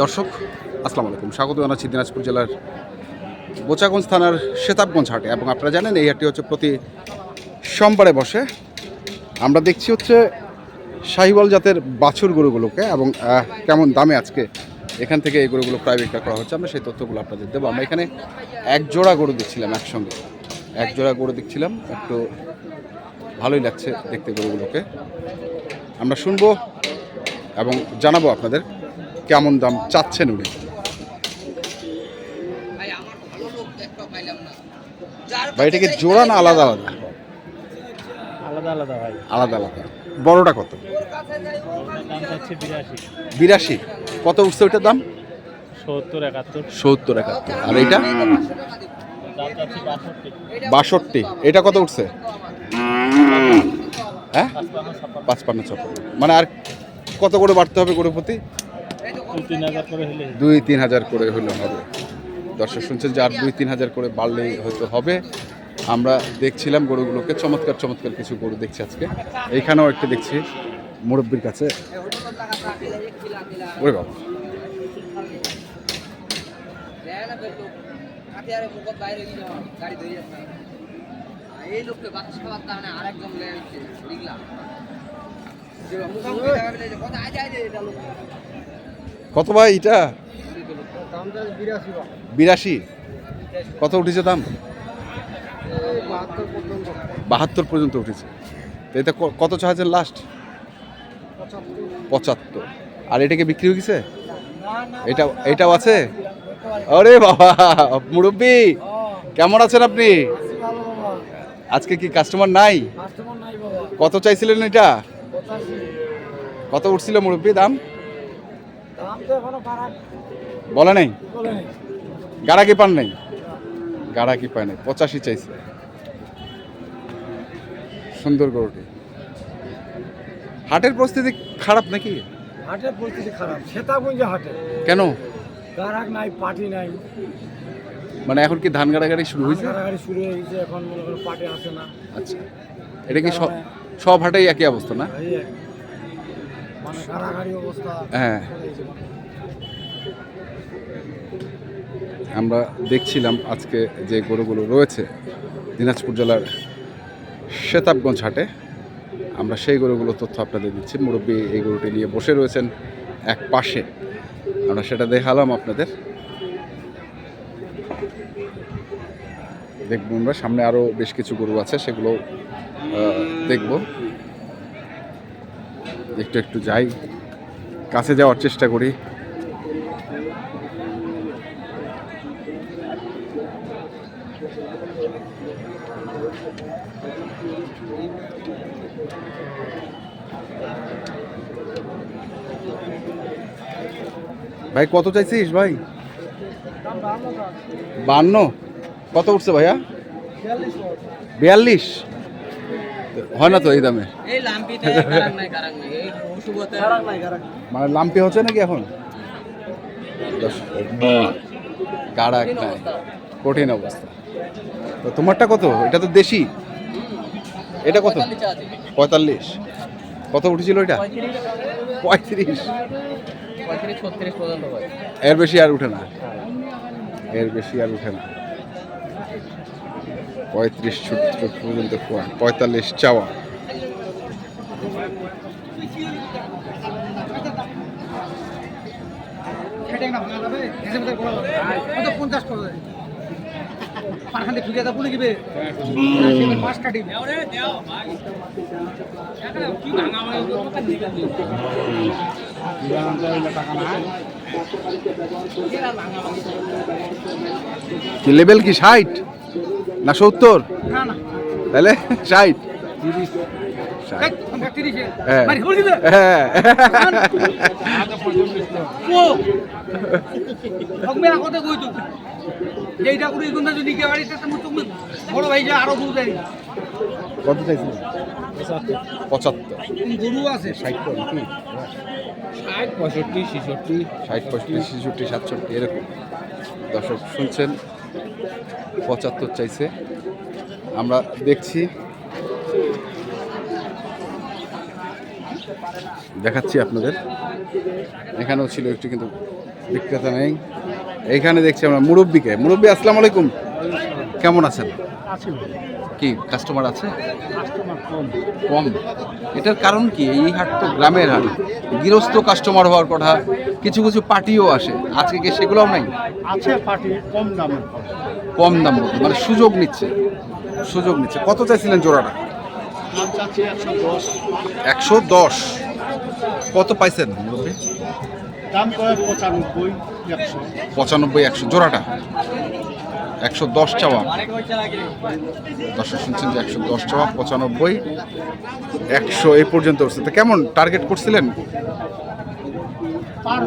দর্শক, আসসালামু আলাইকুম। স্বাগত জানাচ্ছি দিনাজপুর জেলার বোচাগঞ্জ থানার সেতাবগঞ্জ হাটে এবং আপনারা জানেন এই হাটটি হচ্ছে প্রতি সোমবারে বসে। আমরা দেখছি হচ্ছে শাহিওয়াল জাতের বাছুর গরুগুলোকে এবং কেমন দামে আজকে এখান থেকে এই গরুগুলো প্রায় বিক্রয় করা হচ্ছে। আমরা সেই তথ্যগুলো আপনাদের দেবো। আমরা এখানে এক জোড়া গরু দেখছিলাম একসঙ্গে। এক জোড়া গরু দেখছিলাম একটু ভালোই লাগছে দেখতে গরুগুলোকে। আমরা শুনব এবং জানাব আপনাদের কেমন দাম চাচ্ছেন উনি। ভাই এটা কি জোড়া না আলাদা আলাদা? আলাদা আলাদা ভাই। আলাদা আলাদা। বড়টা কত? বিরাশি। কত উঠছে ওইটার দাম? সত্তর একাত্তর। সত্তর একাত্তর। আর এইটা? দাম চাচ্ছে বাষট্টি। এটা কত উঠছে? হ্যাঁ? পাঁচপান্ন ছাপ্পান্ন মানে আর কত করে বাড়তে হবে গরু প্রতি? দুই, তিন হাজার করে হলে হবে। দর্শক শুনছেন যে আর দুই, তিন হাজার করে বাড়লেই হয়তো হবে। আমরা দেখছিলাম গরুগুলোকে। চমৎকার চমৎকার কিছু গরু দেখছি আজকে। এইখানেও একটা দেখছি মুরব্বির কাছে। ওরে বাবা। এই লোককে বাতাস খাওয়ার কারণে আরেকজন লেগে গেছে দেখলাম কোথায় যায় রে এটা লোক। কত ভাই এটা? বিরাশি। কত উঠেছে দাম? বাহাত্তর পর্যন্ত উঠেছে। তো এটা ক- কত চাচ্ছেন লাস্ট পঁচাত্তর। আর এটা কি বিক্রি হয়ে গেছে? এটা এটাও আছে? আরে বাবা মুরব্বি কেমন আছেন আপনি? আজকে কি কাস্টমার নাই? কত চাইছিলেন এটা? কত উঠছিল মুরব্বি দাম? বলে নাই? গাড়া কি পান নাই? গাড়া কি পায় নাই? পঁচাশি চাইছে। সুন্দর গরুটি। হাটের পরিস্থিতি খারাপ নাকি? হাটের পরিস্থিতি খারাপ। সেতাগঞ্জে হাটে। কেন? গারাক নাই পার্টি নাই। মানে এখন কি ধান গাড়াগাড়ি শুরু হয়েছে? গাড়াগাড়ি শুরু হয়ে গেছে এখন মনে করেন পার্টি আসে না। আচ্ছা। এটা কি সব সব হাটেই একই অবস্থা না। মানে গাড়াগাড়ি অবস্থা হ্যাঁ। আমরা দেখছিলাম আজকে যে গরুগুলো রয়েছে দিনাজপুর জেলার শেতাবগঞ্জ হাটে। আমরা সেই গরুগুলোর তথ্য আপনাদের দিচ্ছি। মুরব্বী এই গরুটি নিয়ে বসে রয়েছেন এক পাশে। আমরা সেটা দেখালাম আপনাদের। দেখব আমরা, সামনে আরও বেশ কিছু গরু আছে, সেগুলো দেখব। একটু একটু যাই, কাছে যাওয়ার চেষ্টা করি। ভাই কত চাইছিস ভাই? বান্ন। কত উঠছে ভাইয়া? বিয়াল্লিশ। হয় না তো এই দামে? মানে লাম্পি হচ্ছে নাকি এখন? গাড়া নাই। কঠিন অবস্থা। তো তোমারটা কত? এটা তো দেশি। এটা কত? পঁয়তাল্লিশ কত উঠেছিল এটা পঁয়ত্রিশ। পঁয়ত্রিশ ছত্রিশ পর্যন্ত এর বেশি আর উঠে না। এর বেশি আর উঠে না। পঁয়ত্রিশ ছত্রিশ পর্যন্ত খোয়া। পঁয়তাল্লিশ চাওয়া। পঞ্চাশ করে পারখান থেকে ঢুকে পুলে দিবে। কি লেভেল কি ষাট না সত্তর? তাহলে ষাট। হ্যাঁ। করে হ্যাঁ। ও। হকমে আগতে কইতো যেইটা করে ইগুন যদি কে বাড়িতে তুমি তুমি বড় ভাই যা আরও বুঝাই কত চাইছিল পঁচাত্তর। গরু আছে। ষাট পঁয়ষট্টি ছেষট্টি। ষাট পঁয়ষট্টি ছেষট্টি সাতষট্টি এরকম। দর্শক শুনছেন? পঁচাত্তর চাইছে। আমরা দেখছি দেখাচ্ছি আপনাদের। এখানেও ছিল একটু কিন্তু বিক্রেতা নেই। এইখানে দেখছি আমরা মুরব্বিকে। মুরব্বি আসসালামু আলাইকুম। কেমন আছেন? কি কাস্টমার আছে? কম। এটার কারণ কি? এই হাট তো গ্রামের হাট। গৃহস্থ কাস্টমার হওয়ার কথা কিছু কিছু পার্টিও আসে। আজকে কি সেগুলোও নাই? আছে পার্টি কম দামে। কম দাম। মানে সুযোগ নিচ্ছে। সুযোগ নিচ্ছে। কত চাইছিলেন জোড়াটা? একশো দশ। কত পাইছেন? পঁচানব্বই একশো। জোড়াটা? একশো দশ চাওয়া। দশ শুনছেন যে একশো দশ চাওয়া পঁচানব্বই একশো এই পর্যন্ত কেমন টার্গেট করছিলেন? পার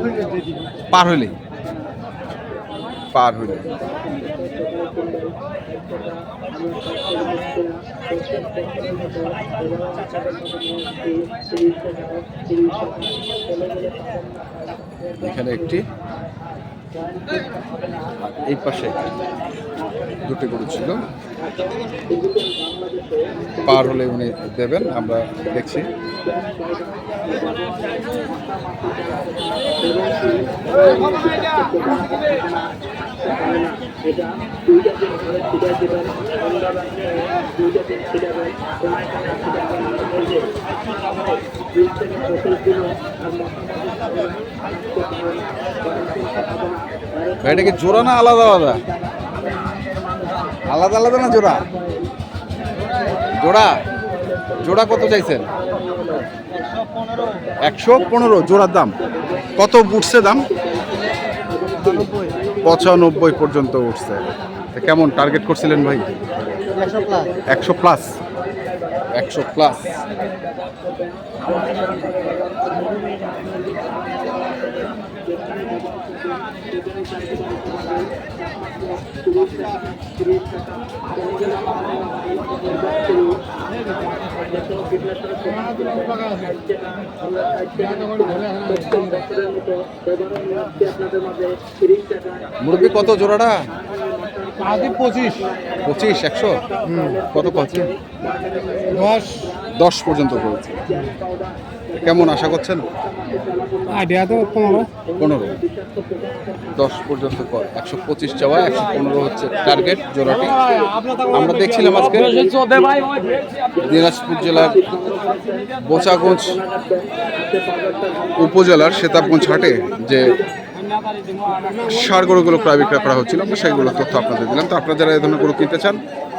পার হইলেই। পার হইলে। এখানে একটি এই পাশে দুটি গরু ছিল। পার হলে উনি দেবেন, আমরা দেখছি। এটা কি জোড়া না আলাদা আলাদা? আলাদা আলাদা না জোড়া? জোড়া? জোড়া কত চাইছেন? একশো পনেরো জোড়ার দাম। কত উঠছে দাম? পঁচানব্বই পর্যন্ত উঠছে। কেমন টার্গেট করছিলেন ভাই? একশো প্লাস একশো প্লাস মুরগি কত জোড়াটা? পঁচিশ। পঁচিশ একশো? কত পাচ্ছে? দশ। দশ পর্যন্ত করেছে। কেমন আশা করছেন? আইডিয়া তো পনেরো। পনেরো। দশ পর্যন্ত কর। একশো পঁচিশ চাওয়া একশো পনেরো হচ্ছে টার্গেট জোড়াটি। আমরা দেখছিলাম আজকে দিনাজপুর জেলার বোচাগঞ্জ উপজেলার সেতাবগঞ্জ হাটে যে সার গরুগুলো প্রায় বিক্রয় করা হচ্ছিল আমরা সেইগুলো তথ্য আপনাদের দিলাম। তো আপনারা যারা এই ধরনের গরু কিনতে চান